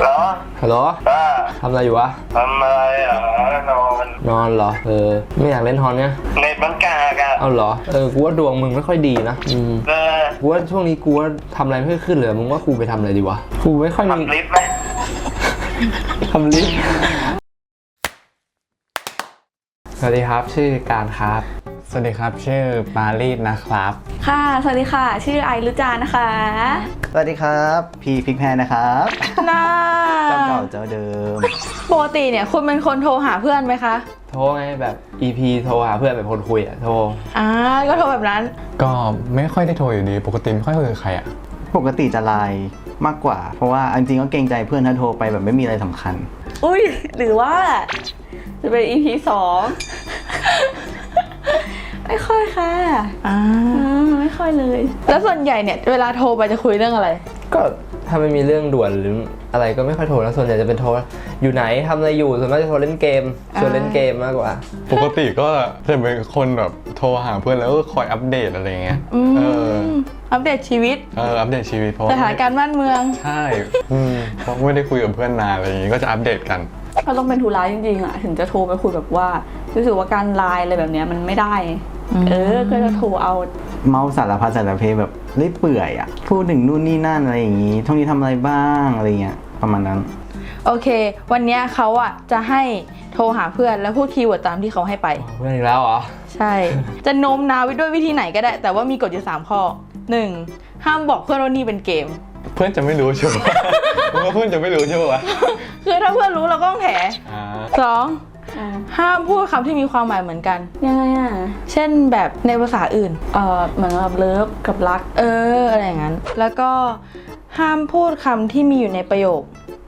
เหรอฮัลโหลป้าทำอะไรอยู่วะทำอะไรอะนอนนอนเหรอ เออ ไม่อยากเล่นฮอนเนี่ยเน็ตมันกากอะเอาเหรอ เออ กูว่าดวงมึงไม่ค่อยดีนะ อืมเออกูว่าช่วงนี้กูว่าทำอะไรไม่ค่อยขึ้นเลยมึงว่ากูไปทำอะไรดีวะ กูไม่ค่อยมีทำลิฟต์ไหมทำลิฟต์สวัสดีครับ ชื่อการครับ สวัสดีครับ ชื่อปารีสนะครับ ค่ะ สวัสดีค่ะ ชื่อไอรุจานะคะ สวัสดีครับ พีพิกแพนนะครับ น่าเจ้าเก่าเจ้าเดิม ปกติเนี่ยคุณเป็นคนโทรหาเพื่อนไหมคะ โทรไงแบบ EP โทรหาเพื่อนแบบคนคุยอะโทร อ่าก็โทรแบบนั้น ก็ไม่ค่อยได้โทรอยู่ดี ปกติไม่ค่อยคุยกับใครอะ ปกติจะไลน์มากกว่า เพราะว่าจริงๆก็เกรงใจเพื่อนถ้าโทรไปแบบไม่มีอะไรสำคัญ อุ้ยหรือว่า จะเป็น EP สอง ไม่ค่อยค่ะอ่าไม่ค่อยเลย แล้วส่วนใหญ่เนี่ย เวลาโทรไปจะคุยเรื่องอะไร ก็ถ้าไม่มีเรื่องด่วนหรืออะไรก็ไม่ค่อยโทรแล้วส่วนใหญ่จะเป็นโทรอยู่ไหนทำอะไรอยู่ส่วนมากจะโทรเล่นเกมชวนเล่นเกมมากกว่า ปกติก็จะเป็นคนแบบโทรหาเพื่อนแล้วก็คอยอัปเดตอะไรเงี้ย อืเออมอัปเดตชีวิต เอออัปเดตชีวิตเพราะสถานการณ์บ้านเมือง ใช่อืมเพราะไม่ได้คุยกับเพื่อนนานอะไรอย่างงี้ก็จะอัปเดตกัน ก็ต้องเป็นธุระจริงๆอะถึงจะโทรไปคุยแบบว่ารู้สึกว่าการไลน์อะไรแบบเนี้ยมันไม่ได้ เออก็จะโทรเอา เมาส์สารพัดสารเพแบบเล่อยเปื่อยอะพูดถึงนู่นนี่นั่นอะไรอย่างงี้ท่องนี้ทำอะไรบ้างอะไรเงี้ยประมาณนั้น โอเค วันเนี้ยเขาอะจะให้โทรหาเพื่อนแล้วพูดคีย์เวิร์ดตามที่เขาให้ไป เพื่อนอีกแล้วเหรอ ใช่ จะโน้มน้าวด้วยวิธีไหนก็ได้ แต่ว่ามีกฎอยู่ 3 ข้อ 1. ห้ามบอกเพื่อนว่านี่เป็นเกม เพื่อนจะไม่รู้ใช่ไหมผมว่าเพื่อนจะไม่รู้ใช่ปะคือถ้าเพื่อนรู้เราก็ต้องแถอ่า สอง ห้ามพูดคำที่มีความหมายเหมือนกัน ยังไงอะเช่นแบบในภาษาอื่น เออเหมือนกับเลิฟกับรัก เออ อะไรอย่างนั้น แล้วก็ห้ามพูดคำที่มีอยู่ในประโยค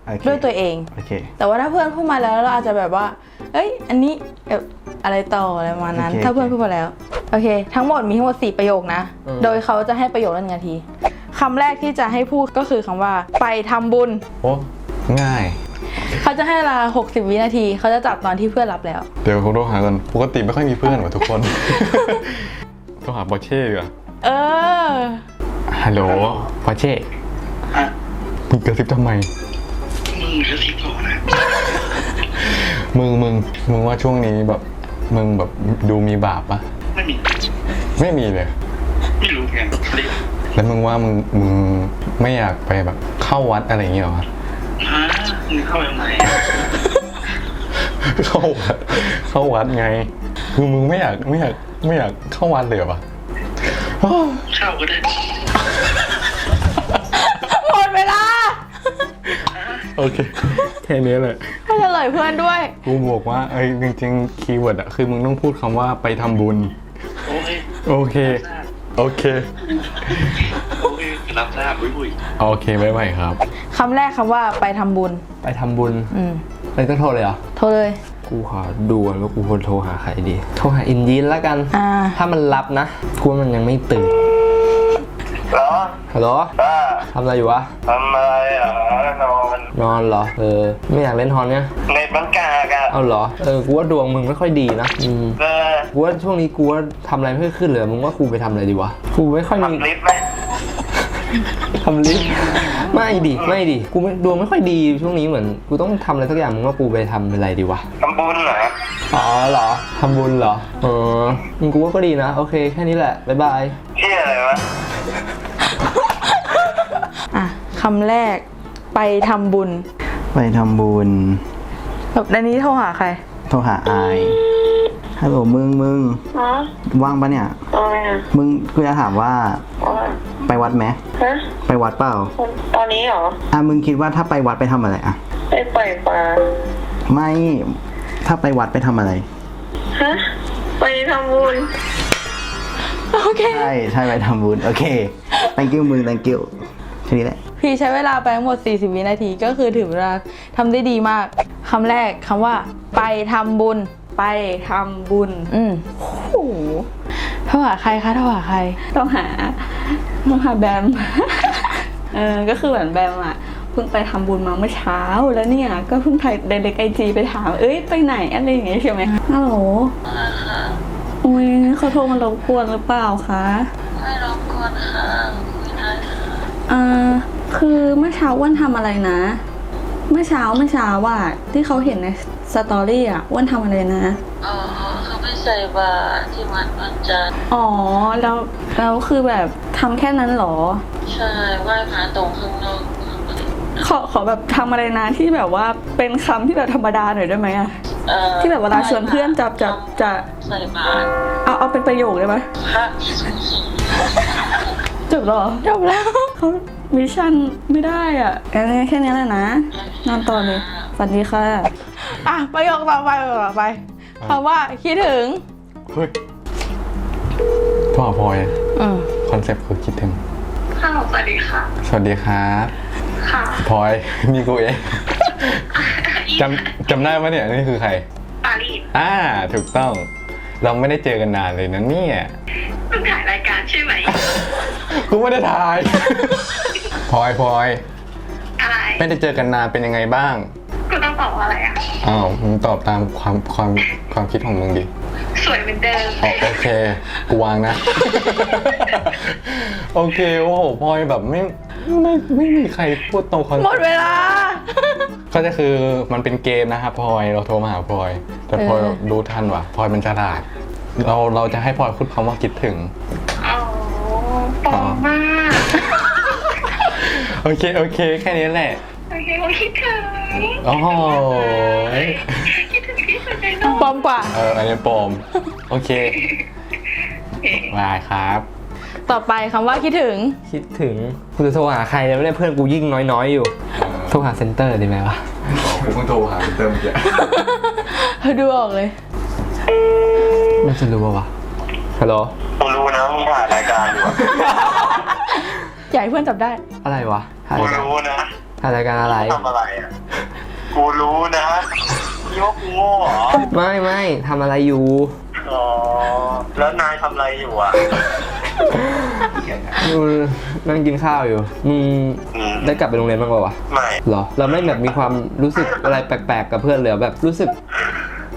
โอเคด้วยตัวเอง โอเค แต่ว่าถ้าเพื่อนพูดมาแล้วเราอาจจะแบบว่า เอ้ย อันนี้เอ่ออะไรต่ออะไรประมาณนั้น โอเค ถ้าเพื่อนพูดมาแล้ว โอเค ทั้งหมดมีทั้งหมด 4 ประโยคนะ อืม โดยเขาจะให้ประโยคละหนึ่งนาทีคำแรกที่จะให้พูดก็คือคำว่า ไปทำบุญ โอ้ง่าย เขาจะให้เวลา 60 วินาที เขาจะจับตอนที่เพื่อนรับแล้ว เดี๋ยวผมโทรหากันปกติไม่ค่อยมีเพื่อนว่ะทุกคน โทรหาบอเช่ดีกว่าเออ ฮัลโหลบอเช่มึงกระซิบทำไม มึงกระซิบบอกนะ มึงมึงมึงว่าช่วงนี้แบบ มึงแบบดูมีบาปปะไม่มี ไม่มีเลย ไม่รู้ไงลิฟต์แล้วมึงว่ามึงมึงไม่อยากไปแบบเข้าวัดอะไรอย่างเงี้ยหรอฮะ มึงเข้ายังไงเข้าวัดเข้าวัดไง คือมึงไม่อยากไม่อยากไม่อยากเข้าวัดเลยเหรอปะอ้าวเข้าก็ได้หมดเวลาโอเคแค่นี้แหละไม่เฉลยเพื่อนด้วย กูบอกว่าเอ้ยจริงๆคีย์เวิร์ดอะคือมึงต้องพูดคำว่าไปทำบุญ โอเคโอเค โอเคโอเค รับทราบบุยบุยโอเคบ๊ายบายครับ คำแรกคำว่าไปทำบุญ ไปทำบุญอืมเลยต้องโทรเลยเหรอ โทรเลย กูขอดูก่อนว่ากูควรโทรหาใครดี โทรหาอินยินแล้วกัน อ่า ถ้ามันรับนะกูว่ามันยังไม่ตื่นเหรอฮัลโหลป้าทำอะไรอยู่วะ ทำอะไรอะนอนนอนเหรอ เออ ไม่อยากเล่นฮอนเนี่ย เน็ตมันกากอะเอาเหรอ เออ กูว่าดวงมึงไม่ค่อยดีนะ อืม เออกูว่าช่วงนี้กูว่าทำอะไรไม่ค่อยขึ้นเลย มึงว่ากูไปทำอะไรดีวะ กูไม่ค่อยมี ทำลิฟต์ไหม ทำลิฟต์ไม่ดิไม่ดิกูไม่ดวงไม่ค่อยดีช่วงนี้เหมือนกูต้องทำอะไรสักอย่างมึงว่ากูไปทำอะไรดีวะทำบุญเหรออ๋อเหรอทำบุญเหรอเออมึงกูว่าก็ดีนะ โอเคแค่นี้แหละบ๊ายบายเที่ยอะไรวะอะคำแรกไปทำบุญไปทำบุญ แบบในนี้โทรหาใคร โทรหาอายฮัลโหลมึงมึง ฮะว่างปะเนี่ยตอนไหนอะมึงกูจะถามว่า ว่า ไปวัดไหมฮะไปวัดเปล่า ตอนนี้เหรอ อะมึงคิดว่าถ้าไปวัดไปทำอะไรอะ ไปปล่อยปลาไม่ ถ้าไปวัดไปทำอะไร ฮะ ไปทำบุญ โอเค ใช่ ใช่ไปทำบุญ โอเค thank you มึง thank you แค่นี้แหละ พี่ใช้เวลาไปทั้งหมด 40 วินาที ก็คือถือเวลาทำได้ดีมาก คำแรกคำว่า ไปทำบุญ ไปทำบุญ อืมโอ้โหโทรหาใครคะโทรหาใคร ต้องหา ต้องหาแบม เออ ก็คือเหมือนแบมอะเพิ่งไปทำบุญมาเมื่อเช้าแล้วเนี่ย ก็เพิ่งถ่ายเด็กไอจีไปถาม เอ้ยไปไหนอะไรอย่างเงี้ยใช่ไหมฮัลโหลอุ้ยเขาโทรมารบกวนหรือเปล่าคะไม่รบกวนค่ะคุยได้ค่ะอ่าคือเมื่อเช้าอ้วันทำอะไรนะ เมื่อเช้าเมื่อเช้าว่าที่เขาเห็นในสตอรี่อะอ้วนทำอะไรนะอ๋อเขาไป ใส่บาตรที่วัดวันจันทร์อ๋อ แล้วแล้วคือแบบทำแค่นั้นเหรอ ใช่ไหว้พระตรงข้างนอกขอขอแบบทำอะไรนะที่แบบว่าเป็นคำที่แบบธรรมดาหน่อยได้ไหมอะ เอ่อที่แบบเวลาชวนเพื่อนจะจะจะ ใส่บาตรเอาเอาเป็นประโยคได้ไหมพระมีสูงสูงจบแล้วเหรอจบแล้วเขามิชชั่นไม่ได้อะแค่นี้แค่นี้แหละนะ นอนต่อเลยฝันดีค่ะ อะประโยคต่อไปประโยคต่อไป คำว่าคิดถึงเฮ้ยโทรหาพลอยอืมคอนเซ็ปต์คือคิดถึงค่ะสวัสดีค่ะ สวัสดีครับค่ะพลอยนี่กูเองจำจำได้ปะเนี่ยนี่คือใครปารีสอ่าถูกต้อง เราไม่ได้เจอกันนานเลยนะเนี่ยเพิ่งถ่ายรายการใช่ไหมกูไม่ได้ถ่ายพลอยพลอยอะไรไม่ได้เจอกันนานเป็นยังไงบ้างกูต้องตอบว่าอะไรอะ อ้าวมึงตอบตามความความความคิดของมึงดิสวยเหมือนเดิม อ๋อโอเค กูวางนะ โอเค โอ้โหพลอยแบบไม่ไม่ไม่มีใครพูดตรงคอนหมดเวลา ก็จะคือมันเป็นเกมนะครับพลอยเราโทรมาหาพลอย แต่พลอยเออ รู้ทันว่ะพลอยมันฉลาด เราเราจะให้พลอยพูดคำว่าคิดถึง อ๋อปลอมมาก โอเค โอเค แค่นี้แหละ โอเคว่าคิดถึงโอ้โห คิดถึงที่สุดในโลกปลอมกว่า เอออันนี้ปลอมโอเคบายครับ ต่อไปคำว่าคิดถึง คิดถึงกูจะโทรหาใครเนี่ยไม่ได้เพื่อนกูยิ่งน้อยๆอยู่ โทรหาเซ็นเตอร์ดีไหมวะ ผมเพิ่งโทรหาเติมเยอะดูออกเลย มันจะรู้ปะวะ ฮัลโหล กูรู้นะมึงถ่ายรายการอยู่อะอยากให้เพื่อนจับได้ อะไรวะถ่ายกูรายการรู้นะ ถ่ายรายการอะไร ทำอะไรอะ กูรู้นะยกกูโง่เหรอ ไม่ไม่ทำอะไรอยู่ อ๋อ แล้วนายทำอะไรอยู่อะกูนั่งกินข้าวอยู่ มึงอืม ได้กลับไปโรงเรียนบ้างปะวะไม่เหรอ เราไม่แบบมีความรู้สึกอะไรแปลกๆ กับเพื่อนเลยเหรอแบบรู้สึก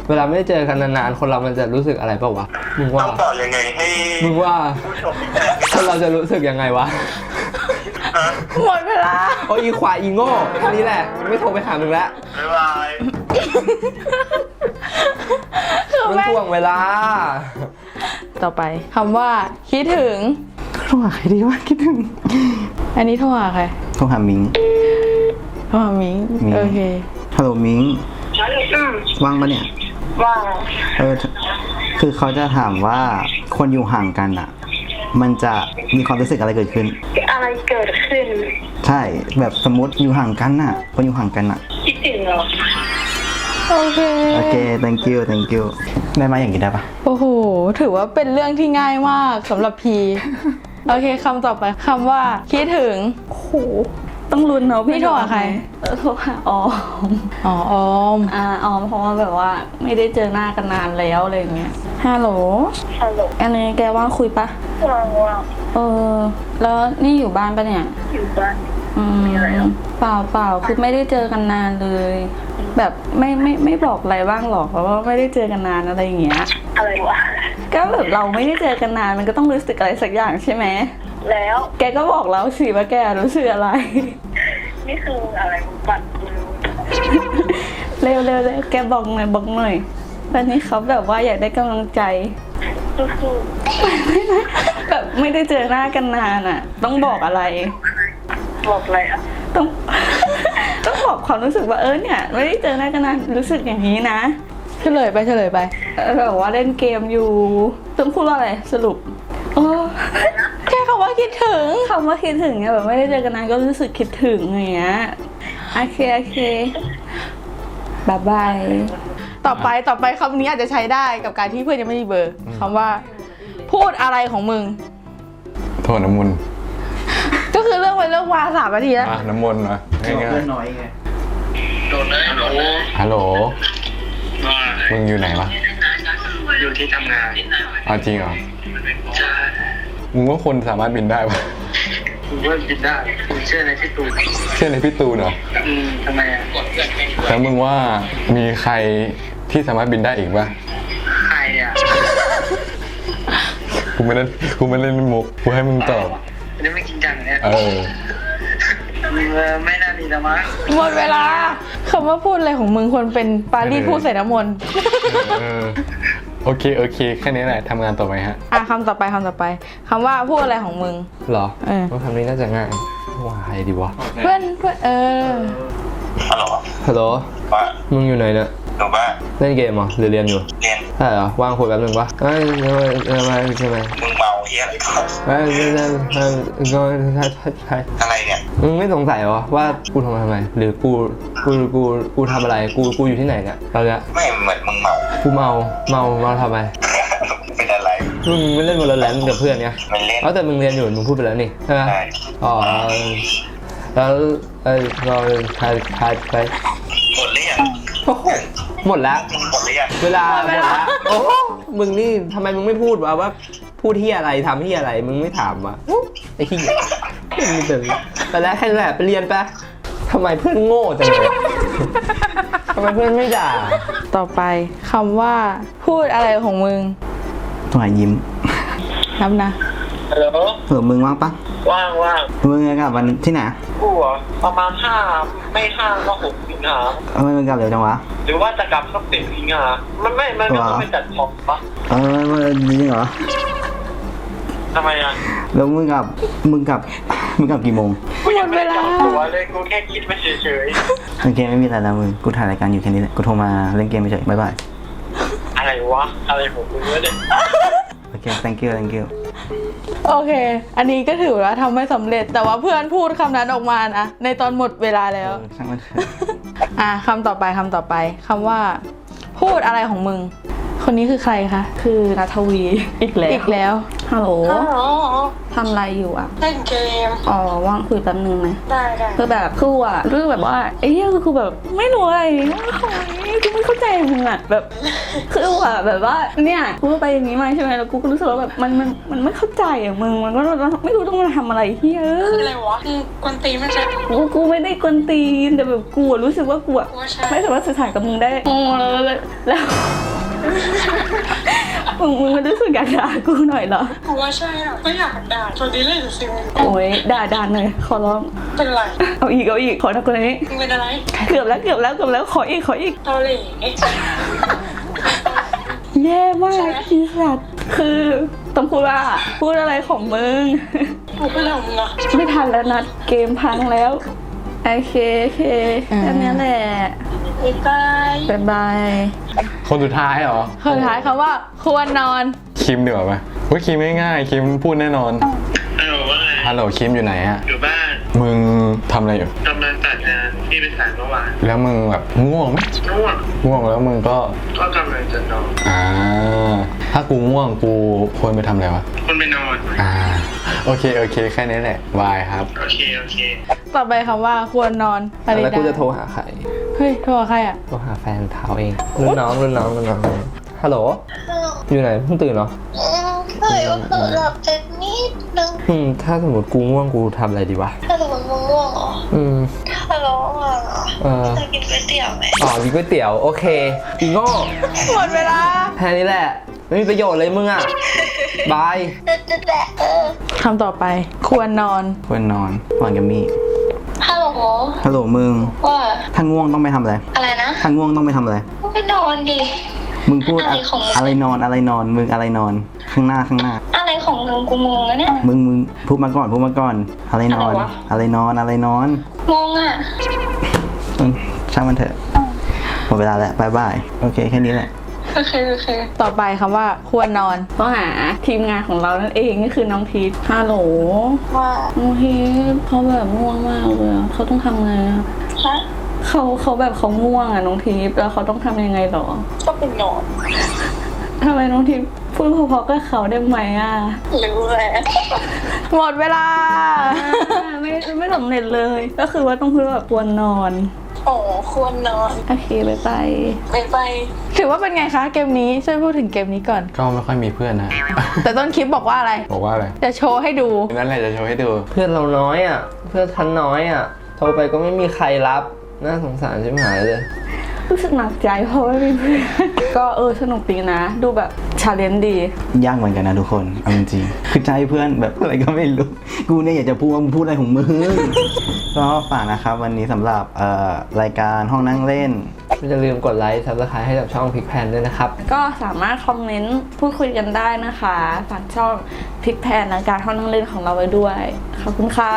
เวลาไม่ได้เจอกันนานๆ คนเรามันจะรู้สึกอะไรเปล่าวะ มึงต้ว่าองตอบยังไงให้มึงว่า ผู้ชมที่แตกคนเราจะรู้สึกยังไงวะฮะ หมดเวลา โอ้ยอีควายอีโง่แค่นี้แหละ ไม่โทรไปหามึงแล้วบ๊ายบายคือมันแม่งท่วงเวลา ต่อไปคำว่า คิดถึงโทรหาใครดีวะคิดถึง อันนี้โทรหาใครโทรหามิง โทรหามิงมิงโอเค ฮัลโหลมิงอืมว่างปะเนี่ย ว่างเออ คือเขาจะถามว่าคนอยู่ห่างกันอะ มันจะมีความรู้สึกอะไรเกิดขึ้น อะไรเกิดขึ้น ใช่แบบสมมติอยู่ห่างกันอะคนอยู่ห่างกันอะ คิดถึงเหรอ โอเค โอเค thank you thank you ได้มาอย่างนี้ได้ปะโอ้โห ถือว่าเป็นเรื่องที่ง่ายมากสำหรับพี โอเคคำต่อไปคำว่า คิดถึง โอ้โห ต้องลุ้นเนาะพี่โทรหาใคร เออโทรหาออมอ๋อออมอ่าออมเพราะว่าแบบว่าไม่ได้เจอหน้ากันนานแล้วอะไรอย่างเงี้ยฮัลโหลฮัลโหลอันนี้แกว่างคุยปะว่างว่างเออ แล้วนี่อยู่บ้านปะเนี่ยอยู่บ้านอืมเปล่าเปล่าคือไม่ได้เจอกันนานเลย แบบไม่ไม่ไม่บอกอะไรบ้างหรอกเพราะว่าไม่ได้เจอกันนานอะไรอย่างเงี้ยอะไรวะก็แบบเราไม่ได้เจอกันนานมันก็ต้องรู้สึกอะไรสักอย่างใช่ไหม แล้ว แกก็บอกแล้วสิว่าแกรู้สึกอะไร นี่คืออะไรบัตรกูเร็วเร็วเร็วแกบอกหน่อยบอกหน่อยตอนนี้เขาแบบว่าอยากได้กำลังใจสู้แบบไม่ได้เจอหน้ากันนานอะ ต้องบอกอะไรๆบอกอะไรอะต้อง ต้องบอกความรู้สึกว่าเออเนี่ย ไม่ได้เจอหน้ากันนานรู้สึกอย่างนี้นะเฉลยไปเฉลยไปเออแบบว่าเล่นเกมอยู่ ต้องพูดว่าอะไรสรุปโอ้แค่คำ ว่าคิดถึงคำว่าคิดถึงเนี่ยแบบไม่ได้เจอกันนานก็รู้สึกคิดถึงอย่างเงี้ยโอเคโอเคบายบายต่อไปต่อไปคำนี้อาจจะใช้ได้กับการที่เพื่อนยังไม่มีเบอร์คำว่า พูดอะไรของมึง โทษน้ำมนต์ก็คือเรื่องไปเรื่องมาสามนาทีแล้วอะน้ำมนต์มาง่ายเพื่อนน้อยไงๆฮัลโหลมึงอยู่ไหนวะอยู่ที่ทำงานเอาจริงเหรอ มึงว่าคนสามารถบินได้ปะกูว่าบินได้กูเชื่อในที่ตูนเช่นในพี่ตูนเหรอ อืมทำไมอะแล้วมึงว่ามีใครที่สามารถบินได้อีกปะใครอะกูไม่เล่นกูไม่เล่นมุกกูให้มึงตอบ อันนี้ไม่จริงจังเนี่ยเออเออไม่น่ามีดีนะมั้งหมดเวลาคำว่าพูดอะไรของมึงควรเป็นปารีสพูดใส่น้ำมนต์ เออ โอเคโอเคแค่นี้แหละทำงานต่อไปฮะอะคำต่อไปคำต่อไปคำว่าพูดอะไรของมึง เหรอเออต้องทำนี้น่าจะง่ายวายดีวะเพื่อนเพื่อนเออฮัลโหลฮัลโหลว่ามึงอยู่ไหนเนี่ย หนูบ้านเล่นเกมเหรอหรือเรียนอยู่เรียนใช่เหรอว่างคุยแป๊บนึงปะเอ้ยทำไมทำไมทำไมมึงเมาเฮียอะไรก่อนเอ้ยเอ้ยเอ้ยเอ้ยเอ้ยใช่ใช่ใช่อะไรเนี่ยมึงไม่สงสัยเหรอว่ากูทำมาทำไม หรือกูกูกูกูทำอะไรกูกูอยู่ที่ไหนเนี่ยตอนเนี้ยไม่เหมือนมึงเมากูเมาเมาเมาทำไมเป็นอะไรมึงไม่เล่นวอลเลนกับเพื่อนไงไม่เล่นเอาแต่มึงเรียนอยู่มึงพูดไปแล้วนี่ใช่ไหมใช่อ๋อแล้วเอ้ยเราทายทายไปหมดหรือยังห มดแล้วมึงหมดหรือยังเวลาหมดแล้ว โอ้ มึงนี่ทำไมมึงไม่พูดวะว่าพูดที่อะไรทำที่อะไร มึงไม่ถามวะไอ้ที่มึงเป็นไปแล้วแค่นั้นแหละไปเรียนไปะทำไมเพื่อนโง่จังเลยทำไมเพื่อนไม่ด่า ต่อไปคำว่า พูดอะไรของมึงตัวยิ้มนับนะฮัลโหลเผื่อมึงว่างปะว่างว่างมึงจะกลับวันที่ไหน กูเหรอประมาณห้าไม่ห้าก็หกสิงหาทำไมมึงกลับเร็วจังวะ หรือว่าจะกลับสักสิบสิงหามันไม่มันไม่ต้องไปจัดของปะเออมันจริงเหรอ ทำไมอะแล้วมึงกลับ มึงกลับ มึงกลับกี่โมง กูยังไม่ได้จองตัวเลยกูแค่คิดไปเฉยโอเคไม่มีอะไรแล้วมึง กูถ่ายรายการอยู่แค่นี้แหละ กูโทรมาเล่นเกมไปเฉยบ๊ายบาย ๆอะไรวะอะไรของมึงวะเนี่ย โอเค thank you thank you โอเค อันนี้ก็ถือว่าทำไม่สำเร็จ แต่ว่าเพื่อนพูดคำนั้นออกมานะ ในตอนหมดเวลาแล้วเออช่างมันเถอะอะคำต่อไปคำต่อไปคำว่า พูดอะไรของมึง คนนี้คือใครคะ คือนัทวีอีกแล้วอีกแล้ว ฮัลโหลอ๋อทำอะไรอยู่อะ เล่นเกม อ๋อ ว่างคุยแป๊บนึงไหมได้ได้คือแบบคืออะรู้แบบว่าไอ้เหี้ยคือแบบไม่รู้อะไรโอ้ยกูไม่เข้าใจมึงอะแบบคืออะแบบว่าเนี่ยกูไปอย่างนี้มาใช่ไหมแล้วกูก็รู้สึกว่าแบบมันมันมันไม่เข้าใจอะมึงมันก็ไม่รู้ต้องมาทำอะไรเฮ้ยเอคือออะไรวะคือกวนตีนไม่ใช่กูกูไม่ได้กวนตีนแต่แบบกูอะรู้สึกว่ากูอะกูว่าใช่ไม่สามารถสื่อสารกับมึงได้โอ้แล้วแล้ว มึงมึงไม่รู้สึกอยากด่ากูหน่อยเหรอกูว่าใช่หรอกไม่อยากด่าตัวนี้เลยสิโอ้ยด่าด่าหน่อยขอร้องเป็นไรเอาอีกเอาอีกขอทักคนนี้มึงเป็นอะไรเกือบแล้วเกือบแล้วเกือบแล้วขออีกขออีก เกาหลีแย่มากอีสัตว์คือต้องพูดว่าพูดอะไรของมึง กูเป็นอะไรของมึงอะไม่ทันแล้วนัดเกมพังแล้ว โอเคโอเคแค่นี้แหละบ๊ายบายบ๊ายบายคนสุดท้ายเหรอ คนสุดท้ายคำว่า ควรนอน คิมดีกว่าไหมเฮ้ยคิมง่ายๆคิมพูดแน่นอน ฮัลโหลว่าไง ฮัลโหลคิมอยู่ไหนอะอยู่บ้าน มึงทำอะไรอยู่กำลังจัดงานที่ไปถ่ายเมื่อวานแล้วมึงแบบง่วงไหมง่วงง่วงแล้วมึงก็ ก็กำลังจะนอนอ่าถ้ากูง่วงกูควรไปทำอะไรวะคนไปนอนอ่า โอเค โอเค แค่นี้แหละบายครับ โอเค โอเค ต่อไปคำว่าควรนอนอะไรแล้วได้กูจะโทรหาใคร เฮ้ยโทรหาใครอะ โทรหาแฟนเท้าเองรุ่นน้องรุ่นน้องรุ่นน้องฮัลโหล อยู่ไหนเพิ่งตื่นเหรอเคยว่าเผลอหลับไปนิดนึงอืมถ้าสมมติกูง่วงกูทำอะไรดีวะ ถ้าสมมติมึงง่วงเหรออืม ถ้าร้องอะเหรอเออ จะกินก๋วยเตี๋ยวไหมอ๋อกินก๋วยเตี๋ยว โอเคอีโง่หมดเวลา แค่นี้แหละ ไม่มีประโยชน์เลยมึงอะ บายเด็ดเด็ดเออคำต่อไป ควรนอน ควรนอนนอนกับมี่ฮัลโหลฮัลโหลมึงว่าถ้าง่วงต้องไปทำอะไร อะไรนะถ้าง่วงต้องไปทำอะไรมึงไปนอนดิ มึงพูดอะไรของมึง อะไรนอนอะไรนอนมึงอะไรนอน ข้างหน้าข้างหน้า อะไรของมึงกูงงแล้วเนี่ย มึงมึงพูดมาก่อนพูดมาก่อน อะไรนอน อะไรวะ อะไรนอนอะไรนอนงงอะ อืมช่างมันเถอะหมดเวลาแล้วบายบายโอเคแค่นี้แหละ โอเคโอเค ต่อไปคำว่าควรนอนต้องหาทีมงานของเรานั่นเองก็คือน้องพีทฮัลโหลว่าน้องพีทเขาแบบง่วงมากเลยอะเขาต้องทำไงอะฮะเขาเขาแบบเขาง่วงอะน้องพีทแล้วเขาต้องทำยังไงหรอก็เป็นนอนทำไมน้องพีทพูดเพราะๆกับเขาได้ไหมอะ รู้แหละหมดเวลา ไม่ไม่สำเร็จเลย ก็คือว่าต้องพูดแบบควรนอน โอ้ควรนอนโอเคบายบายไปไปถือว่าเป็นไงคะเกมนี้ช่วยพูดถึงเกมนี้ก่อน ก็ไม่ค่อยมีเพื่อนนะ แต่ต้นคลิปบอกว่าอะไร บอกว่าอะไร จะโชว์ให้ดู นั่นแหละจะโชว์ให้ดู เพื่อนเราน้อยอะ เพื่อนชั้นน้อยอะ โทรไปก็ไม่มีใครรับ น่าสงสารใช่ไหมเลย รู้สึกหนักใจเพราะว่าไม่มีเพื่อนก็เออสนุกดีนะ ดูแบบชาเลนจ์ดี ยากเหมือนกันนะทุกคนเอาจริงๆคือใจเพื่อนแบบอะไรก็ไม่รู้ กูเนี่ยอยากจะพูดว่ามึงพูดอะไรของมึง ก็ฝากนะครับวันนี้สำหรับเอ่อรายการห้องนั่งเล่น อย่าลืมกดไลค์ซับสไครต์ให้กับช่องพิกแพนด้วยนะครับ ก็สามารถคอมเมนต์พูดคุยกันได้นะคะฝากช่องพลิกแพนรายการห้องนั่งเล่นของเราไว้ด้วย ขอบคุณค่ะ